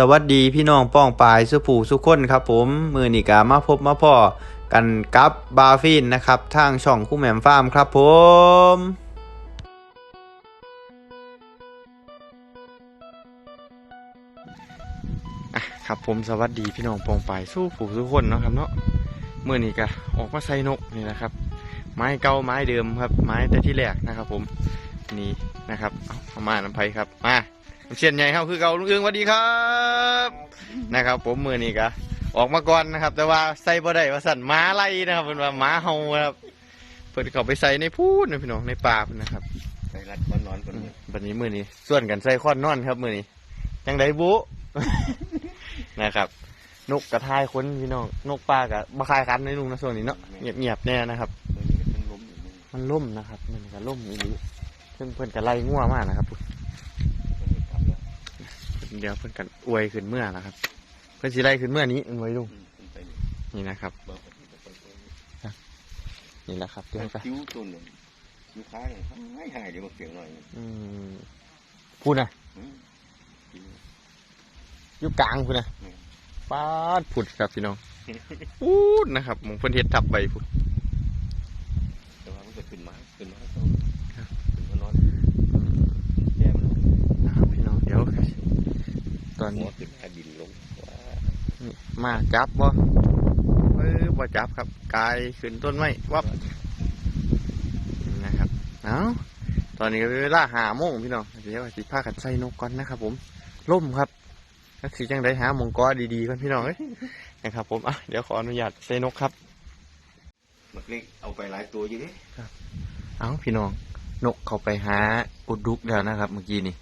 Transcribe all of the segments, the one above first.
สวัสดีพี่น้องป้องปายสุผูสุคนครับผมมือนีกามาพบมาพ่อกันกับบาฟินนะครับทางช่องคู่แหม่มฟาร์มครับผมครับผมสวัสดีพี่น้องปองปายสู้ผู้ทุคนเนาะครับเนาะเมื่อนี้ก็ออกมาใส่นกนี่นะครับ ไม้เก่าไม้เดิมครับ ไม้แต่ที่แรกนะครับ ผมนี่นะครับเอาเอามาน้ำไผ่ครับมา เชียนใหญ่ครับคือเก่าลุงเอื้องสวัสดีครับ นะครับ ผมมือนี้ก็ออกมาก่อนนะครับ แต่ว่าใส่บ่ได้ว่าสั่นหม้าไล่นะครับเป็นว่าหม้าเฮาครับเพิ่นเขาไปใส่ในพูดนะพี่น้องในป่าพุ่นนะครับใส่รัดมันนอนคนอืมนี้วันนี้มือนี้ส่วนกันใส่ข้อนนอนครับมือนี้จังไดบุ นะครับ นกกระทายคนพี่น้องนกปลากับบะคายคันในลุงนะส่วนนี้เนาะเงียบๆแน่นะครับมันล้มอยู่มึงมันล่มนะครับ มันก็ล่มอีหลีเพื่อนเพื่อนกันไล่ง่วมากนะครับ มันมีกลับแล้ว เดี๋ยวเพื่อนกันอวยขึ้นเมื่อนะครับ เพื่อนสิไล่ขึ้นเมื่อนี้มันไว้ลุงอืมมันไปนี่นะครับเบาไปเบาไปนี่แหละครับเดี๋ยวมันไปคิ้วตัวหนึ่งลูกค้าเนี่ยหายหายเดี๋ยวมาเสียงหน่อยอืมพูดนะอืมคิ้วอยู่กลางพูดนะอืมป้าดพูดครับพี่น้องพูดนะครับหมองเพื่อนเฮ็ดทับไปพูดแต่ว่ามันจะขึ้นมาขึ้นมาเขา ครับ ขึ้นมานอนแย่มันลง นะครับพี่น้องเดี๋ยวตอน หันี้วขึ้นมาดินลงว้านี่มาจับบ่เออบ่จับครับกายขึ้นต้นไม้วับนะครับเอาตอนนี้ก็เป็นเวลาหาโมงพี่น้องเดี๋ยวสิพากันใส่นกก่อนนะครับ ผมล่มครับนักสีจังได้หาหมองกอดีๆก่อนพี่น้องเอ้ยนะครับ ผมอะเดี๋ยวขออนุญาตใส่นกครับมันเล็กเอาไปหลายตัวอยู่ดิเอาพี่น้องนกเขาไปหาอุดดุกแล้วนะครับ เมื่อกี้นี่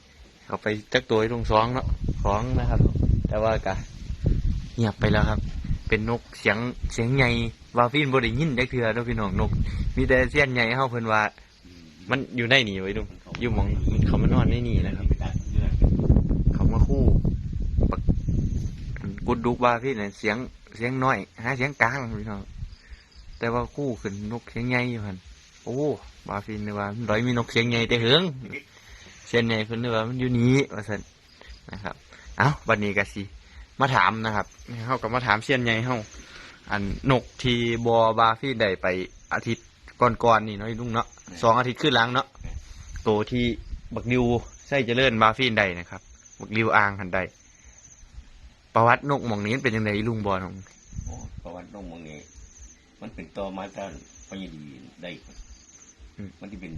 เขาไปจักตัวให้ลงสองเนาะสองนะครับ แต่ว่ากะเงียบไปแล้วครับ เป็นนกเสียงเสียงใหญ่วาฟินบริยินได้เถื่อเนาะพี่น้องนก มีแต่เสียนใหญ่เฮาเพิ่นว่า มันอยู่ในนี่ไว้ดูอยู่มองเขามานอนในนี่นะครับ เขามาคู่กุดดุกวาฟินน่ะเสียงเสียงน้อยหาเสียงกลางพี่น้องแต่ว่าคู่ขึ้นนกเสียงใหญ่อยู่หันโอ้บาฟินเลยว่าร้อยมีนกเสียงใหญ่แต่เหิง เสียงใหญ่เพิ่นเลยว่ามันอยู่นี้ว่าซั่นนะครับ เอ้าวันนี้ก็สิมาถามนะครับเฮาก็มาถามเสียนใหญ่เฮาอันนกที่บอบาฟี่ได้ไปอาทิตย์ก่อนๆนี่เนาะลุงเนาะสองอาทิตย์ขึ้นหลังเนาะโตวที่บักดิวใส่เจริญบาฟี่ได้นะครับ บักดิวอ่างหันได้ประวัตินกหมองนี้มันเป็นยังไงลุงบอลของโอ้ประวัติน้องมองนี่มันเป็นตัวมาตั้งพญดีได้ มันที่เป็น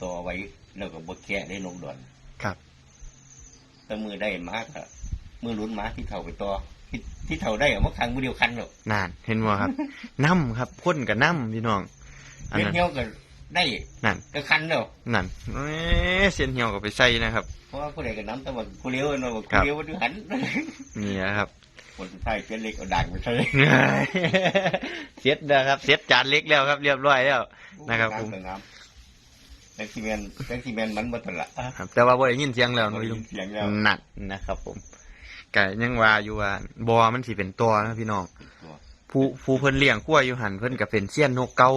ตัวไว้แล้วก็บดแกะได้ลงดอนครับแต่มือได้มากอะมือลุ้นมาที่เท่าไปตัวที่ที่เท่าได้อะมาครั้งมือเดียวคันหรอกนานเห็นว่าครับน้ำครับพ่นกับน้ำพี่น้องอันเลี้ยนั้นเหี้ยวก็ได้นั่นก็คันแล้วนั่นเอ้ยเสียนเหี่ยวก็ไปใส่นะครับ เพราะว่าผู้ใดก็น้ำแต่ว่าผู้เลี้ยวเนาะว่าครัผู้บเลี้ยวมันดูหันนี่นะครับคนสุดท้ายเป็นเล็กเอาด่างไปใส่เซ็ตนะครับเซ็ตจานเล็กแล้วครับ เรียบร้อยแล้วนะครับผมน้ำ แบงค์ซีเมนแบงค์ซีเมนมันบ่ทันละครับ แต่ว่าบ่ได้ยินเสียงแล้วบ่เนาะได้พี่ยิลุงนเสียงแล้ว หนักนะครับ ผมก็ยังว่าอยู่ว่าบอมันสิเป็นตัวนะพี่น้องตัวผู้ผู้เพิ่นเลี้ยงกล้วยอยู่หันเพิ่นก็เป็นเซียนนกเก่า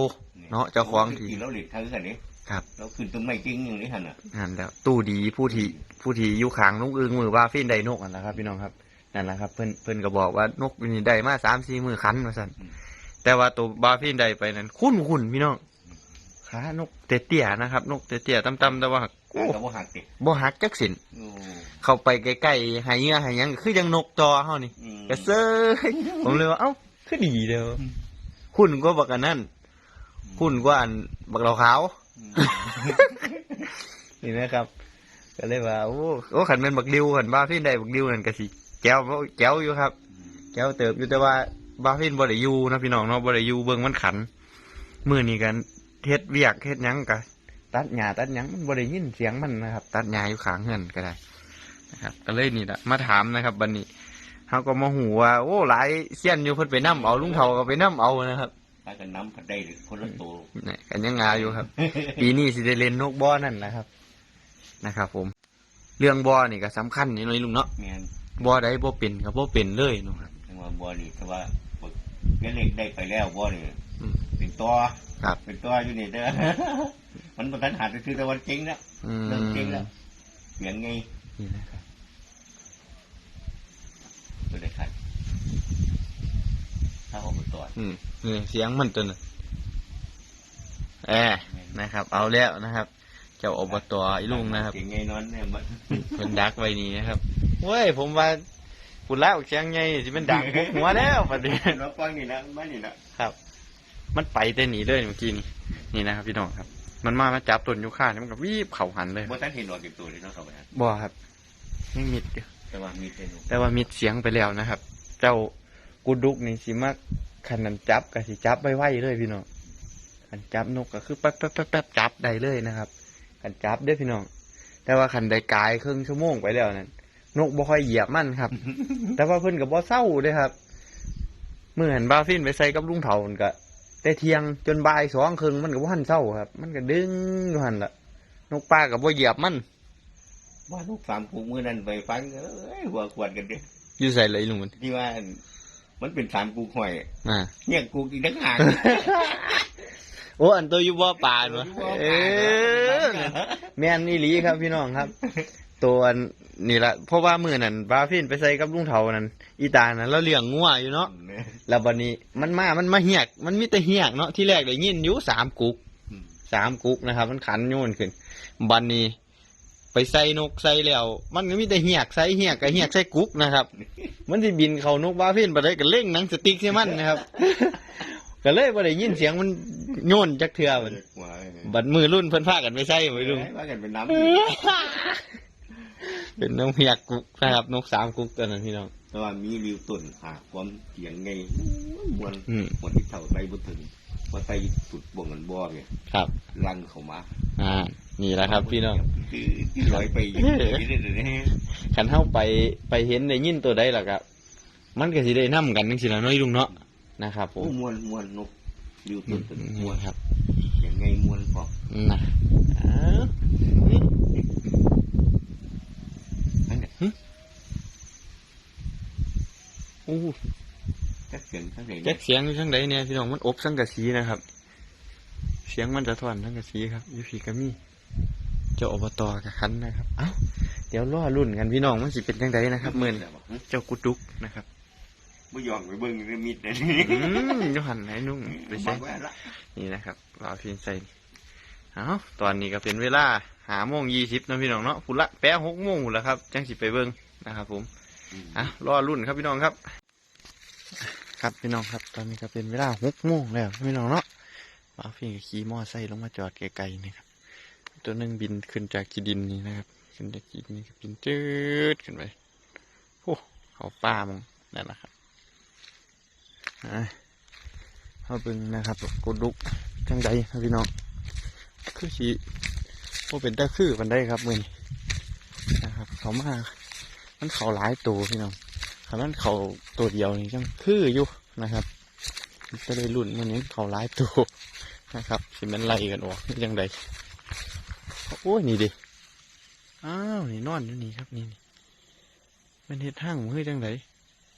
เนาะเจ้าของที่ที่เราเลี้ยงทั้งกันนี้ครับเราขึ้นต้นไม้จริงอย่างนี้หันอะนั่นแล้ว ตู้ดีผู้ที่ผู้ที่อยู่ข้างนกอึงมือว่าฟินไดนกนั่นแหละครับ พี่น้องครับนั่นแหละครับเพิ่นเพิ่นก็บอกว่านกนี่ได้มาสามสี่มือคันมาสั่นแต่ว่าตัวบาฟินไดไปนั้นคุ้นคุ้นๆพี่น้อง ขานกเตี้ยๆนะครับ นกเตี้ยๆต่ำๆแต่ว่าโอ้ก็บ่หักติบ่หักจักสินโอ้เข้าไปใกล้ๆหายเหงื่อหายหยังก็คือยังนกจอเฮานี่อืมกระเซยผมเลยว่าเอ้าคือดีเด้ออืมหุ่นก็บักอันนั่นหุ่นก็อันบักเราขาว อืมนี่นะครับ ก็เลยว่า โอ้โอ้ขันเป็นบักดิวขันบ้าฟินได้บักดิวนั่นก็สิแก้วแก้วอยู่ครับแก้วเติบอยู่แต่ว่าบ้าฟินบ่ได้อยู่นะพี่น้องเนาะบ่ได้อยู่เบิ่งมันขันมื้อนี้กัน เฮ็ดเวียกเฮ็ดหยังก็ตัดหญ้าตัดหยังมันบ่ได้ยินเสียงมันนะครับ ตัดหญ้าอยู่ข้างเฮือนก็ได้นะครับ ก็เลยนี่แหละมาถามนะครับบัดนี้เฮาก็มาหูว่าโอ้หลายเสี้ยนอยู่เพิ่นไปนํเอาลุงเฒ่าก็ไปนํเอานะครับ ถ้ากันน้ำพัดได้หรือคนละตัวนี่กันยังงาอยู่ครับ ปีนี้สิได้เล่นนกบ่อนั่นนะครับนะครับ ผม เรื่องบ่อนี่ก็สำคัญนี่เลยลุงเนาะแม่นบ่อใดบ่เป็นก็บ่เป็นเลยเนาะครับถึงว่าบัวนี่แต่ว่าเลี้ยงเล็กได้ไปแล้วบัวนี่อืม เป็นตัว ครับ เป็นตัวอยู่นี่เด้อ มันบ่ทันหาดคือแต่วันจริงแล้วอืมเรื่องจริงแล้วเสียงไงนี่นะครับได้ขันถ้าออกมาตรวจอืมนี่เสียงมันตัวน่ะแอบนะครับ เอาแล้วนะครับ เจ้าอบตอีลุงนะครับเก่งไงนอนเนี่ยมันเพิ่นดักไว้นี่นะครับเว้ยผมว่าคุณเล่าเสียงไงสิมันดังปุ๊บหัวแล้วประเดี๋ยวเราฟังนี่นะไม่นี่นะครับ มันไปแต่หนีเลยเมื่อกี้นี่นี่นะครับพี่น้องครับ มันมามาจับต้นยูคาเนี่ยมันก็วีบเข่าหันเลยบ่ท่านเห็นหลอดเก็บตัวเลยเนาะครับนะบ่ครับยังมิดอยู่แต่ว่ามีเป็นแต่ว่ามิดเสียงไปแล้วนะครับ เจ้ากุดุกนี่สิมาขันนันจับก็สิจับไว้ไว้เลยพี่น้องขันจับนกก็คือแป๊บแป๊บแป๊บแป๊บจับได้เลยนะครับขันจับเด้อพี่น้องแต่ว่าขันได้กายครึ่งชั่วโมงไปแล้วนั่นนกบ่ค่อยเหยียบมันครับ แต่ว่าเพิ่นกับบ่เศร้าเด้อครับเมื่อหันบาฟินไปใส่กับลุงเถามันก็ แต่เที่ยงจนบ่ายสองครึ่งมันก็บ่ทันเศร้าครับ มันก็ดึงอยู่หันละนกป้ากับบ่เหยียบมันว่าลูกสามกูมือนั่นไปฟังเอ้ยหัวขวดกันเด้ออยู่ใส่เลยลุงมันที่ว่ามันเป็นสามกูห่อยอ่าเนี่ยกูอีกทั้งหางโอ้อันตัวอยู่บ่อปลาเนาะอยู่บ่อเอปลาอแม่นนี่ลีครับพี่น้องครับ ตัวอันนี่ละเพราะว่ามือนั่นบาฟินไปใส่กับลุงเถานั่นอีตานั่นเราเลี้ยงงัวอยู่เนาะแล้วบัดนี้มันมา มันมาเหียก มันมีแต่เหียกเนาะที่แรกได้ยินอยู่สามกุกอืมสามกุกนะครับ มันขันโยนขึ้นบัดนี้ ไปใส่นกใส่แล้วมันก็มีแต่เหียกใส่เหียกกับเหียกใส่กุกนะครับ มันสิบินเข้านกบาฟินไปได้ก็เล่งหนังสติ๊กใช่มันนะครับก็เลยบ่ได้ยินเสียงมันโยนจักเทื่อมันหัวบัดมือรุ่นเพิ่นพากันไปใส่ไปลุงว่ากันเป็นน้ำ เป็นนกเหียกกุกนะครับ นกสามกุกตัวนั้นพี่น้อง แต่ว่ามีริวตุนหาความเสียงไงมวนอืม มวนที่เท่าไปบุถึงว่าไปสุดบ่งกันบ่อเนี่ยครับ ลังเข้ามาอ่า นี่แหละครับพี่น้อง คือที่ลอยไปอยู่ที่นี่เลยขันเท้าไปไปเห็นได้ยินตัวใดล่ะครับมันก็สิได้นํกันจังซี่ล่ะเน้อยลุงเนาะนะครับผโอ้มมวนมวนนกริวอืตุมนเป็นมนี่วนครับอย่างไงมวนพอ นะอ้าวนี่ นั่นเนี่ยอู้จักเสียงทั้งไหนแจ็คเสียงอยู่ทางใดเนี่ยพี่น้องมันอบสังกะสีนะครับ เสียงมันจะทอนสังกะสีครับอยู่พี่ก็มีเจ้าอบตกับคันนะครับ เอ้าเดี๋ยวรอรุ่นกันพี่น้องมันสิเป็นจังไดนะครับมื้อนี้เจ้ากุดุกนะครับไม่ยอมไปเบิ่งในมิดเลยอืมอยูหันไหนนุ่งไปบใส่อกว่าละนี่นะครับเราพินใส่ เอาตอนนี้ก็เป็นเวลาหาโมงยี่สิบนะพี่น้องเนาะพุ่นละแปะหกโมงพุ่นละครับ จังสิไปเบิ้งนะครับ ผมอะรอรุ่นครับพี่น้องครับ ครับพี่น้องครับ ตอนนี้ก็เป็นเวลาหกโมงแล้วพี่น้องเนาะเราพินก็ขี่มอไซค์ลงมาจอดไกลๆนี่ครับ ตัวหนึงบินขึ้นจากกีดินนี่นะครับ ขึ้นจากกีดินนี่ก็บินจืดขึ้นไปโอ้เขาป้ามองนั่นแหละครับอะเขาเบิ่งนะครับกดลุกจังใดครับพี่น้อง คือสีโอเป็นตาคือมันได้ครับมือนี้นะครับ เขามามันเขาหลายตัวพี่น้องเขามันเขาตัวเดียวนี่จังคืออยู่นะครับจะได้รุ่นมันนี้เขาหลายตัวนะครับสิมันไล่กันออกยังใดโอ้ยนี่ดิอ้าวนี่นอนอยู่นี่ครับนี่นี่เป็นเห็ดห้างมือจังใด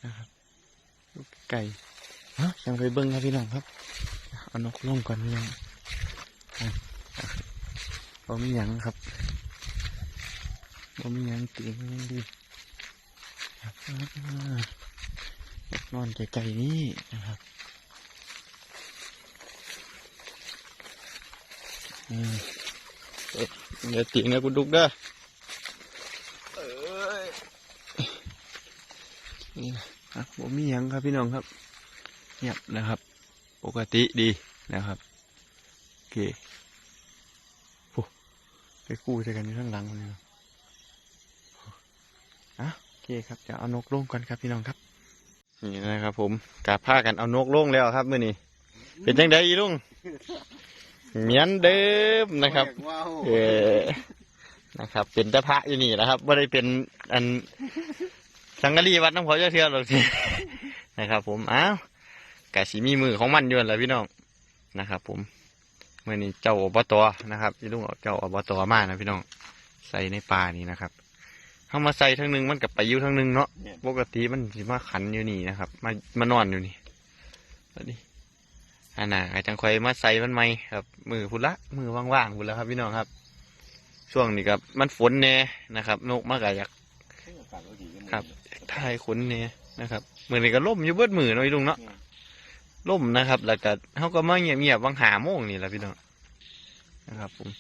นะครับลูกไก่ฮะยังไปเบิ้งครับพี่น้องครับ เอานกลงก่อนพี่น้องอะ บ่มีหยังครับบ่มีหยังตีนยังดีครับอ่านอนไกลๆนี่นะครับอืมเอ๊ะเดี๋ยวตีนนะกูดุกเด้อเอ้ยนี่นะอะบ่มีหยังครับพี่น้องครับเงียบนะครับ ปกติดีนะครับ โอเคโอ้ ไปกู้ใส่กันอยู่ข้างหลังนี่เนาะอะโอเคครับจะเอานกลงก่อนครับพี่น้องครับ นี่นะครับผมกาผ้ากันเอานกลงแล้วครับมื่อนี้เป็นจังไดอีลุงเหมือนเดิมนะครับว้าวเออนะครับ เป็นตะพระอยู่นี่นะครับไม่ได้เป็นอันสังกะรีวัดน้ำพอเจ้าเทือหรอกสินะครับ ผมอ้าวกะสีมีมือของมันอยู่นั่นแหละพี่น้องนะครับ ผม เมื่อนี้เจ้าอบตนะครับพี่ลุงเอาเจ้าอบตมานะพี่น้องใส่ในป่านี่นะครับเข้ามาใส่ทั้งหนึงมันกับไปอยู่ทั้งหนึงเนาะเนี่ยปกติมันสิมาขันอยู่นี่นะครับ มามานอนอยู่นี่แล้วดิอันน่ะไอ้จังคอยมาใส่มันไหมครับ มือพุ่นละมือว่างๆพุ่นละครับ พี่น้องครับ ช่วงนี้กับ มันฝนแน่นะครับ นกมากอยากอากาศก็ดีครับถ่ายขนเนี่ยนะครับมือนี้ก็ล่มอยู่เบิดมือเนาะพี่ลุงเนาะ ล่มนะครับ แล้วก็เขาก็มาเงียบๆวังหาโมงนี่แหละพี่น้องนะครับ ผม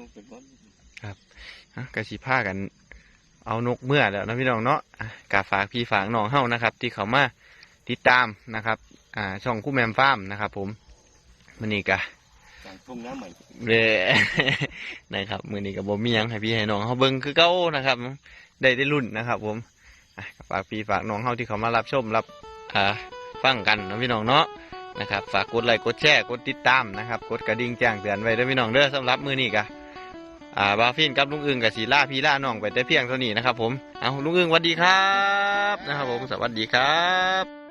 ลูกเป็นก้อนอะกสิพากัน เอานกเมื่อแล้วนะพี่น้องเนาะอะกาฝากพี่ฝากน้องเฮานะครับ ที่เขามาติดตามนะครับ อ่า ช่องคู่แมมฟาร์มนะครับ ผมมันนี้กะกลางทุ่งน้ำใหม่เด้นะครับมือนี้กับบ่มีหยังให้พี่ให้น้องเฮาเบิ่งคือเก่านะครับ ได้ได้รุ่นนะครับ ผมอะก็ฝากพี่ฝากน้องเฮาที่เขามารับชมรับ อ่า ฟังกันนะพี่น้องเนาะนะครับฝากกดไลค์กดแชร์กดติดตามนะครับกดกระดิ่งแจ้งเตือนไว้ด้วยพี่น้องเด้อสำหรับมือนี้กะอ่าบาฟินกับลุงอึงกับสีล่าพี่ล่าน้องไปแต่เพียงเท่านี้นะครับผมเอาลุงอึงสวัสดีครับนะครับผมสวัสดีครับ